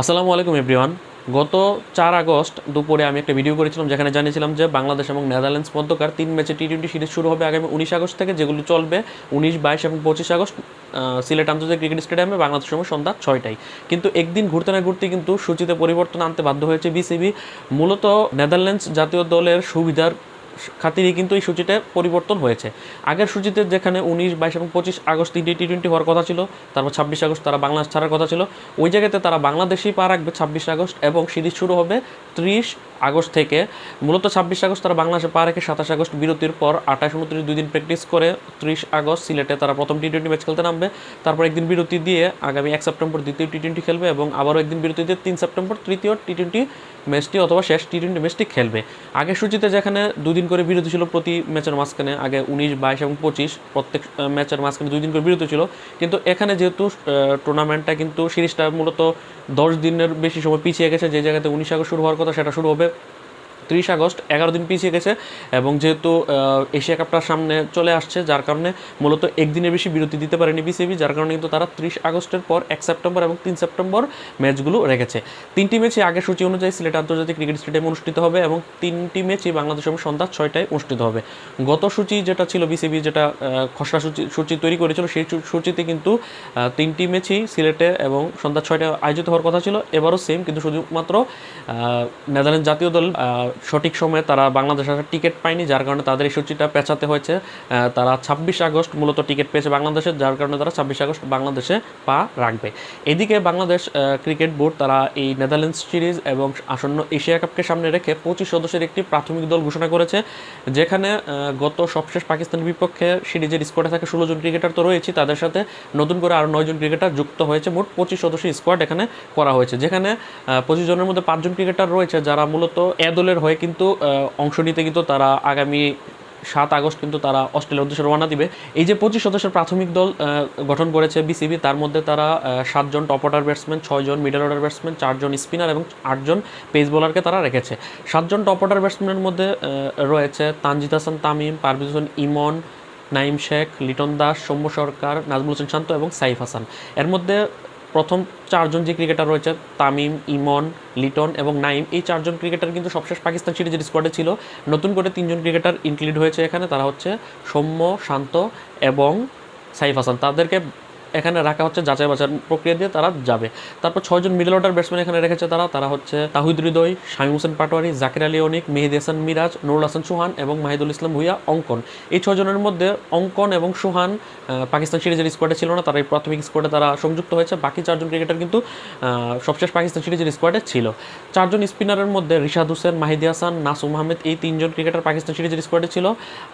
আসসালামু আলাইকুম এভরিওয়ান গত চার আগস্ট দুপুরে আমি একটা ভিডিও করেছিলাম যেখানে জানিয়েছিলাম যে বাংলাদেশ এবং নেদারল্যান্ডস মধ্যকার তিন ম্যাচে টি টোয়েন্টি সিরিজ শুরু হবে আগামী উনিশ আগস্ট থেকে, যেগুলো চলবে উনিশ, বাইশ এবং পঁচিশ আগস্ট সিলেট আন্তর্জাতিক ক্রিকেট স্টেডিয়ামে বাংলাদেশ সময় সন্ধ্যা ছয়টায়। কিন্তু একদিন ঘুরতে না ঘুরতে কিন্তু সূচিতে পরিবর্তন আনতে বাধ্য হয়েছে বিসিবি মূলত নেদারল্যান্ডস জাতীয় দলের সুবিধার খাতিরে কিন্তু এই সূচিতে পরিবর্তন হয়েছে। আগের সূচিতে যেখানে উনিশ, বাইশ এবং পঁচিশ আগস্ট তিনটি টি টোয়েন্টি হওয়ার কথা ছিল, তারপর ছাব্বিশ আগস্ট তারা বাংলাদেশ ছাড়ার কথা ছিল, ওই জায়গাতে তারা বাংলাদেশেই পা রাখবে ছাব্বিশ আগস্ট এবং সিরিজ শুরু হবে ত্রিশ আগস্ট থেকে, মূলত ছাব্বিশ আগস্ট তারা বাংলাদেশে পা রেখে সাতাশ আগস্ট বিরতির পর আঠাশ উনত্রিশ দুই দিন প্র্যাকটিস করে ত্রিশ আগস্ট সিলেটে তারা প্রথম টি টোয়েন্টি ম্যাচ খেলতে নামবে। তারপর একদিন বিরতি দিয়ে আগামী এক সেপ্টেম্বর দ্বিতীয় টি টোয়েন্টি খেলবে এবং আবারও একদিন বিরতি দিয়ে তিন সেপ্টেম্বর তৃতীয় টি টোয়েন্টি ম্যাচটি অথবা শেষ টি টোয়েন্টি ম্যাচটি খেলবে। আগের সূচিতে যেখানে দুদিন করে বিরতি ছিল প্রতি ম্যাচের মাঝখানে, আগে উনিশ, বাইশ এবং পঁচিশ, প্রত্যেক ম্যাচের মাঝখানে দুই দিন করে বিরতি ছিল। কিন্তু এখানে যেহেতু টুর্নামেন্টটা কিন্তু সিরিজটা মূলত দশ দিনের বেশি সময় পিছিয়ে গেছে, যে জায়গাতে উনিশ আগস্ট শুরু হওয়ার কথা সেটা শুরু হবে তিরিশ আগস্ট, এগারো দিন পিছিয়ে গেছে এবং যেহেতু এশিয়া কাপটার সামনে চলে আসছে, যার কারণে মূলত একদিনের বেশি বিরতি দিতে পারেনি বিসিবি, যার কারণে কিন্তু তারা ত্রিশ আগস্টের পর এক সেপ্টেম্বর এবং তিন সেপ্টেম্বর ম্যাচগুলো রেখেছে। তিনটি ম্যাচই আগের সূচি অনুযায়ী সিলেট আন্তর্জাতিক ক্রিকেট স্টেডিয়ামে অনুষ্ঠিত হবে এবং তিনটি ম্যাচই বাংলাদেশ সময় সন্ধ্যা ছয়টায় অনুষ্ঠিত হবে। গত সূচি যেটা ছিল বিসিবি যেটা খসড়া সূচি সূচি তৈরি করেছিল, সেই সূচিতে কিন্তু তিনটি ম্যাচই সিলেটে এবং সন্ধ্যা ছয়টায় আয়োজিত হওয়ার কথা ছিল। এবারও সেম, কিন্তু শুধুমাত্র নেদারল্যান্ড জাতীয় দল সঠিক সময়ে তারা বাংলাদেশ আসার টিকিট পায়নি, যার কারণে তাদের এই সূচিটা পেঁচাতে হয়েছে। তারা ছাব্বিশ আগস্ট মূলত টিকিট পেয়েছে বাংলাদেশে, যার কারণে তারা ছাব্বিশ আগস্ট বাংলাদেশে পা রাখবে। এদিকে বাংলাদেশ ক্রিকেট বোর্ড তারা এই নেদারল্যান্ডস সিরিজ এবং আসন্ন এশিয়া কাপকে সামনে রেখে পঁচিশ সদস্যের একটি প্রাথমিক দল ঘোষণা করেছে, যেখানে গত সবশেষ পাকিস্তানের বিপক্ষে সিরিজের স্কোয়াডে থাকে ষোলো জন ক্রিকেটার তো রয়েছে তাদের সাথে নতুন করে আরও নয় জন ক্রিকেটার যুক্ত হয়েছে। মোট পঁচিশ সদস্যের স্কোয়াড এখানে করা হয়েছে, যেখানে পঁচিশ জনের মধ্যে পাঁচজন ক্রিকেটার রয়েছে, যারা মূলত এ দলের হয়ে কিন্তু অংশ নিতে কিন্তু তারা আগামী সাত আগস্ট কিন্তু তারা অস্ট্রেলিয়ার উদ্দেশ্যে রওনা দিবে। এই যে পঁচিশ সদস্যের প্রাথমিক দল গঠন করেছে বিসিবি, তার মধ্যে তারা সাতজন টপ অর্ডার ব্যাটসম্যান ছয়জন মিডল অর্ডার ব্যাটসম্যান চারজন স্পিনার এবং আটজন পেস বোলারকে তারা রেখেছে। সাতজন টপ অর্ডার ব্যাটসম্যানের মধ্যে রয়েছে তানজিদ হাসান তামিম, পারভেজ হোসেন ইমন নাইম শেখ, লিটন দাস, সৌম্য সরকার, নাজমুল হোসেন শান্ত এবং সাইফ হাসান। এর মধ্যে প্রথম চারজন যে ক্রিকেটার রয়েছে, তামিম, ইমন, লিটন এবং নাইম, এই চারজন ক্রিকেটার কিন্তু সবশেষ পাকিস্তান সিরিজের স্কোয়াডে ছিল। নতুন করে তিনজন ক্রিকেটার ইনক্লুড হয়েছে এখানে, তারা হচ্ছে সৌম্য, শান্ত এবং সাইফ হাসান। তাদেরকে এখানে রাখা হচ্ছে যাচাই বাছার প্রক্রিয়া দিয়ে তারা যাবে। তারপর ছয়জন মিডল অর্ডার ব্যাটসম্যান এখানে রেখেছে তারা। তারা হচ্ছে তাহিদ হৃদয়, শামীম হোসেন পাটোয়ারি, জাকির আলী অনিক, মেহেদি হাসান মিরাজ, নুরুল হাসান সুহান এবং মাহিদুল ইসলাম ভুইয়া অঙ্কন। এই ছয়জনের মধ্যে অঙ্কন এবং সুহান পাকিস্তান সিরিজের স্কোয়াডে ছিল না, তারা এই প্রাথমিক স্কোয়াডে তারা সংযুক্ত হয়েছে। বাকি চারজন ক্রিকেটার কিন্তু সবশেষ পাকিস্তান সিরিজের স্কোয়াডে ছিল। চারজন স্পিনারের মধ্যে রিশাদ হোসেন, মাহিদি হাসান, নাসুম আহমেদ এই তিনজন ক্রিকেটার পাকিস্তান সিরিজের স্কোয়াডে ছিল।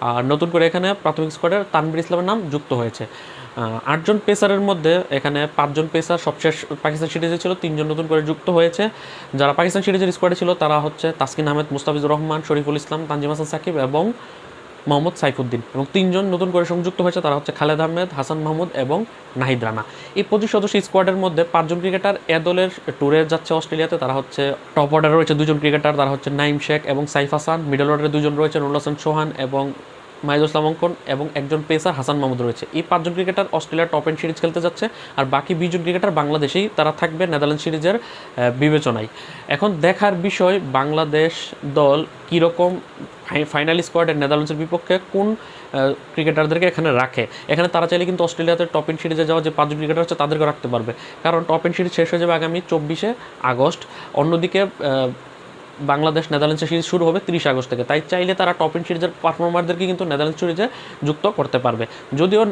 আর নতুন করে এখানে প্রাথমিক স্কোয়াডে তানবির ইসলামের নাম যুক্ত হয়েছে। আটজন আটজন পেসারের মধ্যে এখানে পাঁচজন পেসার, সবশেষ পাকিস্তান সিরিজে ছিল, তিনজন নতুন করে যুক্ত হয়েছে। যারা পাকিস্তান সিরিজের স্কোয়াডে ছিল, তারা হচ্ছে তাসকিন আহমেদ, মুস্তাফিজুর রহমান, শরীফুল ইসলাম, তানজিম হাসান সাকিব এবং মোহাম্মদ সাইফুদ্দিন এবং তিনজন নতুন করে সংযুক্ত হয়েছে, তারা হচ্ছে খালেদ আহমেদ, হাসান মাহমুদ এবং নাহিদ রানা। এই পঁচিশ সদস্য স্কোয়াডের মধ্যে পাঁচজন ক্রিকেটার এ দলের ট্যুরে যাচ্ছে অস্ট্রেলিয়াতে, তারা হচ্ছে টপ অর্ডারে রয়েছে দুজন ক্রিকেটার তারা হচ্ছে নাইম শেখ এবং সাইফ হাসান। মিডল অর্ডারে দুজন রয়েছে, নুরুল হাসান সোহান এবং মাহিদুল ইসলাম অঙ্কন এবং একজন পেসার হাসান মাহমুদ রয়েছে। এই পাঁচজন ক্রিকেটার অস্ট্রেলিয়ার টপ এন্ড সিরিজ খেলতে যাচ্ছে আর বাকি বিশজন ক্রিকেটার বাংলাদেশেই তারা থাকবে নেদারল্যান্ড সিরিজের বিবেচনায়। এখন দেখার বিষয়, বাংলাদেশ দল কীরকম ফাইনাল স্কোয়াডের নেদারল্যান্ডসের বিপক্ষে কোন ক্রিকেটারদেরকে এখানে রাখে? এখানে তারা চাইলে কিন্তু অস্ট্রেলিয়াতে টপ এন্ড সিরিজে যাওয়া যে পাঁচজন ক্রিকেটার আছে তাদেরকে রাখতে পারবে। কারণ টপ এন্ড সিরিজ শেষ হয়ে যাবে আগামী চব্বিশে আগস্ট। অন্যদিকে বাংলাদেশ নেদারল্যান্ডসের সিরিজ শুরু হবে তিরিশ আগস্ট থেকে। তাই চাইলে তারা টপ এন্ড সিরিজের পারফর্মারদেরকে কিন্তু নেদারল্যান্ড সিরিজে যুক্ত করতে পারবে। যদিও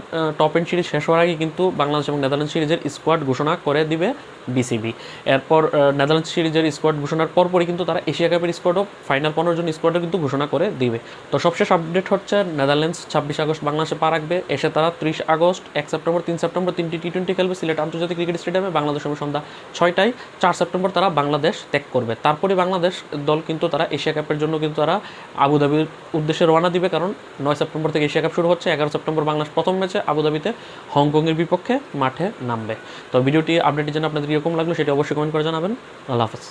টপ এন্ড সিরিজ শেষ হওয়ার আগে কিন্তু বাংলাদেশ এবং নেদারল্যান্ড সিরিজের স্কোয়াড ঘোষণা করে দিবে বিসিবি। এরপর নেদারল্যান্ড সিরিজের স্কোয়াড ঘোষণার পরপরই কিন্তু তারা এশিয়া কাপের স্কোয়াডও ফাইনাল পনেরো জন স্কোয়াডও কিন্তু ঘোষণা করে দিবে। তো সবশেষ আপডেট হচ্ছে, নেদারল্যান্ডস ছাব্বিশ আগস্ট বাংলাদেশে পা রাখবে। এসে তারা ত্রিশ আগস্ট, এক সেপ্টেম্বর, তিন সেপ্টেম্বর তিনটি টি টোয়েন্টি খেলবে সিলেট আন্তর্জাতিক ক্রিকেট স্টেডিয়ামে। বাংলাদেশ সময় সন্ধ্যা ছয়টায়। চার সেপ্টেম্বর তারা বাংলাদেশ ত্যাগ করবে। তারপরে বাংলাদেশ দল কিন্তু তারা এশিয়া কাপের জন্য কিন্তু তারা আবুধাবির উদ্দেশ্যে রওনা দিবে। কারণ নয় সেপ্টেম্বর থেকে এশিয়া কাপ শুরু হচ্ছে। এগারো সেপ্টেম্বর বাংলাদেশ প্রথম ম্যাচে আবুধাবিতে হংকংয়ের বিপক্ষে মাঠে নামবে। তো ভিডিওটি আপডেটের জন্য আপনাদের কীরকম লাগল সেটা অবশ্যই কমেন্ট করে জানাবেন। আল্লাহ হাফেজ।